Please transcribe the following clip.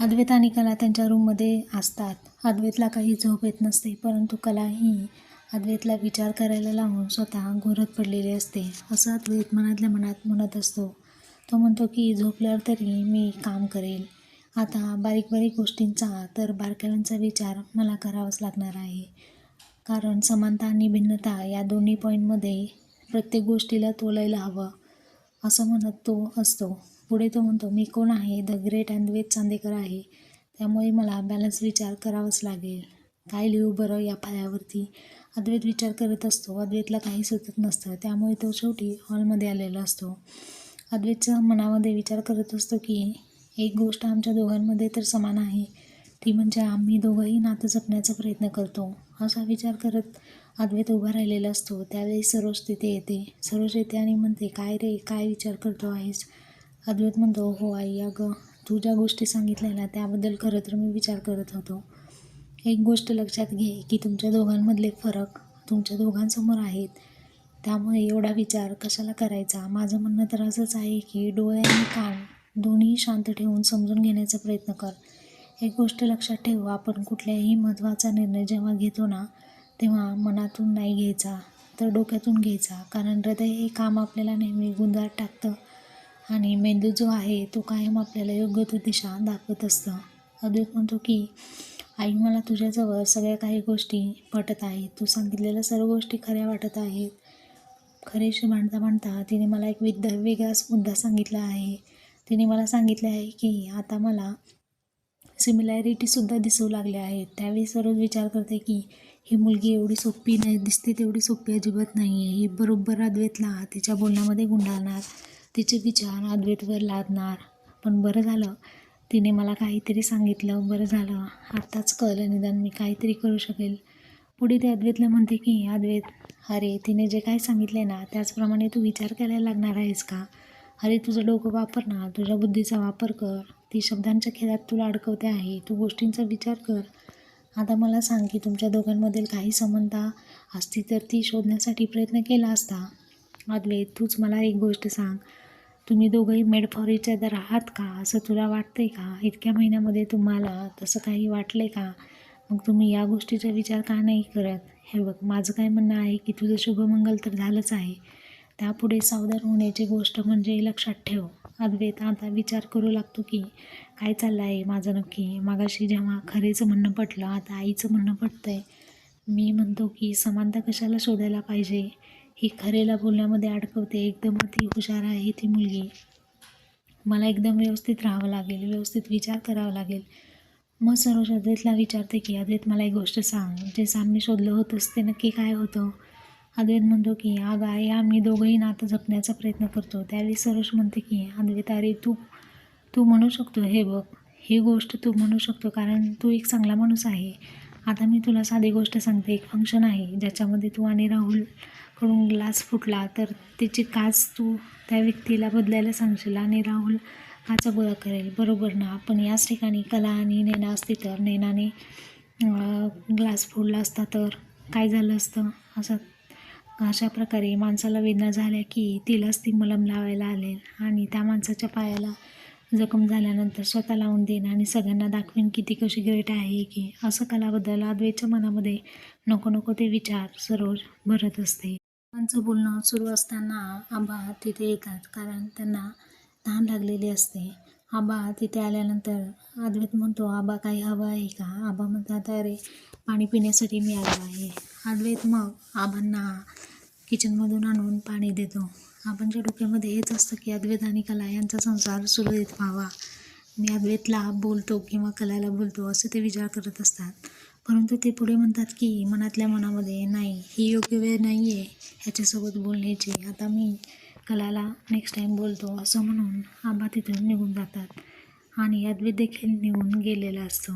अद्वैत आणि कला त्यांच्या रूममध्ये असतात. अद्वैतला काही झोप येत नसते परंतु कला ही अद्वैतला विचार करायला लावून स्वतः घोरत पडलेली असते. असं अद्वैत मनातल्या मनात म्हणत असतो. तो म्हणतो की झोपल्यावर तरी मी काम करेल. आता बारीक बारीक गोष्टींचा तर बारकाव्यांचा विचार मला करावाच लागणार आहे. कारण समानता आणि भिन्नता या दोन्ही पॉईंटमध्ये प्रत्येक गोष्टीला तोलायला हवं असं म्हणत तो असतो. पुढे तो म्हणतो मी कोण आहे? द ग्रेट अद्वैत चांदेकर आहे. त्यामुळे मला बॅलन्स विचार करावाच लागेल. काय लिहू बरं या पायावरती? अद्वैत विचार करत असतो. अद्वैतला काही सुचत नसतं. त्यामुळे तो शेवटी हॉलमध्ये आलेला असतो. अद्वैतच्या मनामध्ये विचार करत असतो की एक गोष्ट आमच्या दोघांमध्ये तर समान आहे. ती म्हणजे आम्ही दोघंही नातं जपण्याचा प्रयत्न करतो. असा विचार करत अद्वैत उभा राहिलेला असतो. त्यावेळी सरोज तिथे येते. सरोज येते आणि म्हणते काय रे? काय विचार करतो आहेस? अद्वैत म्हणतो हो आई अगं तू ज्या गोष्टी सांगितलेल्या त्याबद्दल खरं तर मी विचार करत होतो. एक गोष्ट लक्षात घे की तुमच्या दोघांमधले फरक तुमच्या दोघांसमोर आहेत. त्यामुळे एवढा विचार कशाला करायचा? माझं म्हणणं तर असंच आहे की डोळे आणि कान दोन्ही शांत ठेवून समजून घेण्याचा प्रयत्न कर. एक गोष्ट लक्षात ठेव आपण कुठल्याही महत्त्वाचा निर्णय जेव्हा घेतो ना तेव्हा मनातून नाही घ्यायचा तर डोक्यातून घ्यायचा. कारण हृदय हे काम आपल्याला नेहमी गोंधळात टाकतं. आणि मेंदू जो आहे तो कायम आपल्याला योग्य तो दिशा दाखवत असतं. अद्वैत म्हणतो की आई मला तुझ्याजवळ सगळ्या काही गोष्टी पटत आहेत. तू सांगितलेल्या सर्व गोष्टी खऱ्या वाटत आहेत. खरेशी मांडता मांडता तिने मला एक विद वेगळाच मुद्दा सांगितला आहे. तिने मला सांगितले आहे की आता मला सिमिलॅरिटीसुद्धा दिसू लागल्या आहेत. त्यावेळी सर्वच विचार करते की ही मुलगी एवढी सोपी नाही दिसते तेवढी सोपी अजिबात नाही आहे ही बरोबर अद्वैतला तिच्या बोलण्यामध्ये गुंडाळणार. तिचे विचार अद्वैतवर लादणार. पण बरं झालं. तिने मला काहीतरी सांगितलं. बरं झालं. आत्ताच कळलं निदान मी काहीतरी करू शकेल. पुढे ते अद्वैतला म्हणते की अद्वैत अरे तिने जे काही सांगितले ना त्याचप्रमाणे तू विचार करायला लागणार आहेस का? अरे तुझं डोकं वापर ना. तुझ्या बुद्धीचा वापर कर. ती शब्दांच्या खेळात तुला अडकवते आहे. तू गोष्टींचा विचार कर. आता मला सांग की तुमच्या दोघांमधील काही समानता असती तर ती शोधण्यासाठी प्रयत्न केला असता? अद्वैत तूच मला एक गोष्ट सांग. तुम्ही दोघंही मेड फॉर इच अदर आहात का? असं तुला वाटतंय का? इतक्या महिन्यामध्ये तुम्हाला तसं काही वाटलं का? मग तुम्ही या गोष्टीचा विचार का नाही करत? हे बघ माझं काय म्हणणं आहे की तुझं शुभमंगल तर झालंच आहे. त्यापुढे सावधान होण्याची गोष्ट म्हणजे लक्षात ठेव. अद्वैत आता विचार करू लागतो की काय चाललं आहे माझं नक्की? मागाशी जेव्हा खरेचं म्हणणं पटलं आता आईचं म्हणणं पटतं आहे मी म्हणतो की समानता कशाला शोधायला पाहिजे? ही खरेला बोलण्यामध्ये अडकवते. एकदम अति हुशार आहे ती मुलगी. मला एकदम व्यवस्थित राहावं लागेल व्यवस्थित विचार करावा लागेल. मग सरोज अद्वैतला विचारते की अद्वैत मला एक गोष्ट सांग. जे साम्य शोधलं होतंस ते नक्की काय होतं? अद्वैत म्हणतो की अगं आई आम्ही दोघंही नातं जपण्याचा प्रयत्न करतो. त्यावेळी सरोज म्हणते की अद्वैत अरे तू तू म्हणू शकतो हे बघ. ही गोष्ट तू म्हणू शकतो कारण तू एक चांगला माणूस आहे. आता मी तुला साधी गोष्ट सांगते. एक फंक्शन आहे ज्याच्यामध्ये तू आणि राहुलकडून ग्लास फुटला तर त्याची काच तू त्या व्यक्तीला बदलायला सांगशील आणि राहुल काचा गोळा करेल. बरोबर ना? पण याच ठिकाणी कला आणि नैना असती तर नैनाने ग्लास फोडला असता तर काय झालं असतं? असं अशा प्रकारे माणसाला वेदना झाल्या की तिलाच ती मलम लावायला आले आणि त्या माणसाच्या पायाला जखम झाल्यानंतर स्वतः लावून देईन आणि सगळ्यांना दाखवेन की ती कशी ग्रेट आहे की. असं कलाबद्दल अद्वैतच्या मनामध्ये नको नको ते विचार सरोज भरत असते. त्यांचं बोलणं सुरू असताना आबा तिथे येतात कारण त्यांना तहान लागलेली असते. आबा तिथे आल्यानंतर अद्वैत म्हणतो आबा काही हवं आहे का? आबा म्हणतात अरे पाणी पिण्यासाठी मी आलो आहे. अद्वैत मग आबांना किचनमधून आणून पाणी देतो. आपणच्या डोक्यामध्ये हेच असतं की अद्वैत आणि कला यांचा संसार सुरळीत व्हावा. मी अद्वैतला बोलतो किंवा कलाला बोलतो असे ते विचार करत असतात. परंतु ते पुढे म्हणतात की मनातल्या मनामध्ये नाही ही योग्य वेळ नाही आहे ह्याच्यासोबत बोलण्याची. आता मी कलाला नेक्स्ट टाईम बोलतो असं म्हणून आबा तिथून निघून जातात. आणि अद्वैत देखील निघून गेलेला असतो.